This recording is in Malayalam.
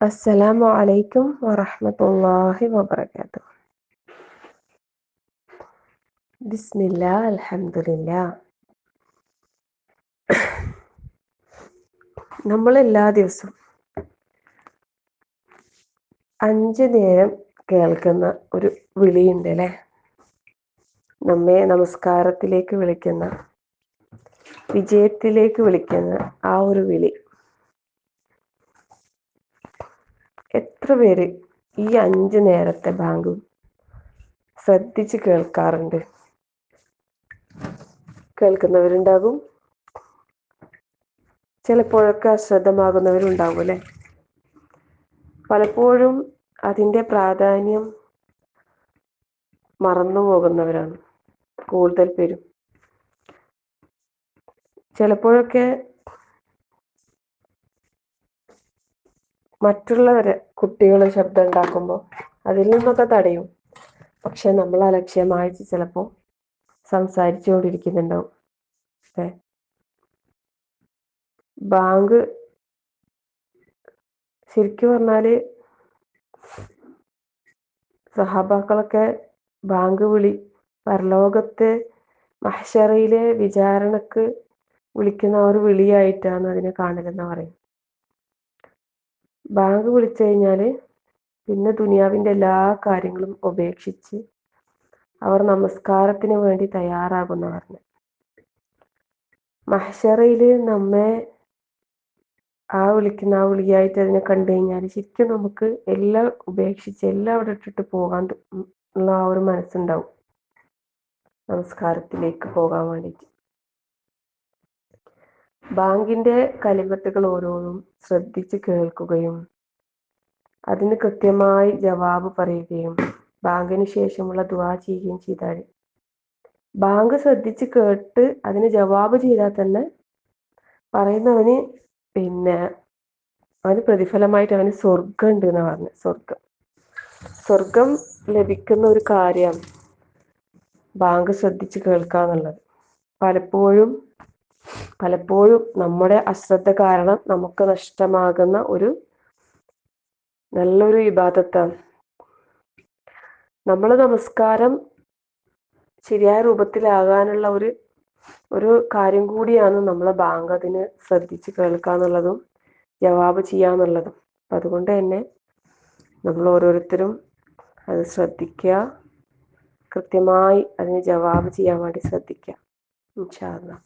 അസ്സലാമു അലൈക്കും വറഹമത്തല്ലാഹി വബർക്കാത്തു ബിസ്മില്ല അലഹമില്ല നമ്മൾ എല്ലാ ദിവസവും അഞ്ച് നേരം കേൾക്കുന്ന ഒരു വിളിയുണ്ട് അല്ലേ? നമ്മെ നമസ്കാരത്തിലേക്ക് വിളിക്കുന്ന വിജയത്തിലേക്ക് വിളിക്കുന്ന ആ ഒരു വിളി. എത്ര പേര് ഈ അഞ്ച് നേരത്തെ ബാങ്കും ശ്രദ്ധിച്ച് കേൾക്കാറുണ്ട്? കേൾക്കുന്നവരുണ്ടാകും. ചിലപ്പോഴൊക്കെ അശ്രദ്ധമാകുന്നവരുണ്ടാകും അല്ലെ? പലപ്പോഴും അതിന്റെ പ്രാധാന്യം മറന്നു പോകുന്നവരാണ് കൂടുതൽ പേരും. ചിലപ്പോഴൊക്കെ മറ്റുള്ളവരെ കുട്ടികൾ ശബ്ദം ഉണ്ടാക്കുമ്പോൾ അതിൽ നിന്നൊക്കെ തടയും. പക്ഷെ നമ്മൾ അലക്ഷ്യമായിട്ട് ചിലപ്പോൾ സംസാരിച്ചുകൊണ്ടിരിക്കുന്നുണ്ടാവും. ഏ ബാങ്ക് ശരിക്കും പറഞ്ഞാൽ സഹാബാക്കളൊക്കെ ബാങ്ക് വിളി പരലോകത്തെ മഹ്ഷറയിലെ വിചാരണക്ക് വിളിക്കുന്ന ആ ഒരു വിളിയായിട്ടാണ് അതിനെ കാണലെന്ന് പറയും ബാങ്ക് വിളിച്ചു കഴിഞ്ഞാൽ പിന്നെ ദുനിയാവിന്റെ എല്ലാ കാര്യങ്ങളും ഉപേക്ഷിച്ച് അവർ നമസ്കാരത്തിന് വേണ്ടി തയ്യാറാകുന്നവരാണ് മഹ്ഷറയിൽ നമ്മെ ആ വിളിക്കുന്ന ആ വിളിയായിട്ട് അതിനെ കണ്ടു കഴിഞ്ഞാൽ ശരിക്കും നമുക്ക് എല്ലാം ഉപേക്ഷിച്ച് എല്ലാം അവിടെ ഇട്ടിട്ട് പോകാൻ ഉള്ള ആ ഒരു മനസ്സുണ്ടാവും. നമസ്കാരത്തിലേക്ക് പോകാൻ വേണ്ടിയിട്ട്. ബാങ്കിന്റെ കലിമത്തുകൾ ഓരോന്നും ശ്രദ്ധിച്ച് കേൾക്കുകയും അതിന് കൃത്യമായി ജവാബ് പറയുകയും ബാങ്കിന് ശേഷമുള്ള ദുവാ ചെയ്യുകയും ചെയ്താൽ ബാങ്ക് ശ്രദ്ധിച്ച് കേട്ട് അതിന് ജവാബ് ചെയ്താൽ തന്നെ പറയുന്നവന് പിന്നെ അവന് പ്രതിഫലമായിട്ട് അവന് സ്വർഗം ഉണ്ട് എന്ന് പറഞ്ഞു സ്വർഗം സ്വർഗം ലഭിക്കുന്ന ഒരു കാര്യം ബാങ്ക് ശ്രദ്ധിച്ച് കേൾക്കുക എന്നുള്ളത് പലപ്പോഴും പലപ്പോഴും നമ്മുടെ അശ്രദ്ധ കാരണം നമുക്ക് നഷ്ടമാകുന്ന ഒരു നല്ലൊരു വിവാദത്താണ് നമ്മൾ നമസ്കാരം ശരിയായ രൂപത്തിലാകാനുള്ള ഒരു ഒരു കാര്യം കൂടിയാണ് നമ്മൾ ബാങ്ക് അതിന് ശ്രദ്ധിച്ച് കേൾക്കുക എന്നുള്ളതും ജവാബ് ചെയ്യാന്നുള്ളതും അപ്പം അതുകൊണ്ട് തന്നെ നമ്മൾ ഓരോരുത്തരും അത് ശ്രദ്ധിക്കുക കൃത്യമായി അതിന് ജവാബ് ചെയ്യാൻ വേണ്ടി ശ്രദ്ധിക്കുക. ഇൻഷാ അല്ലാ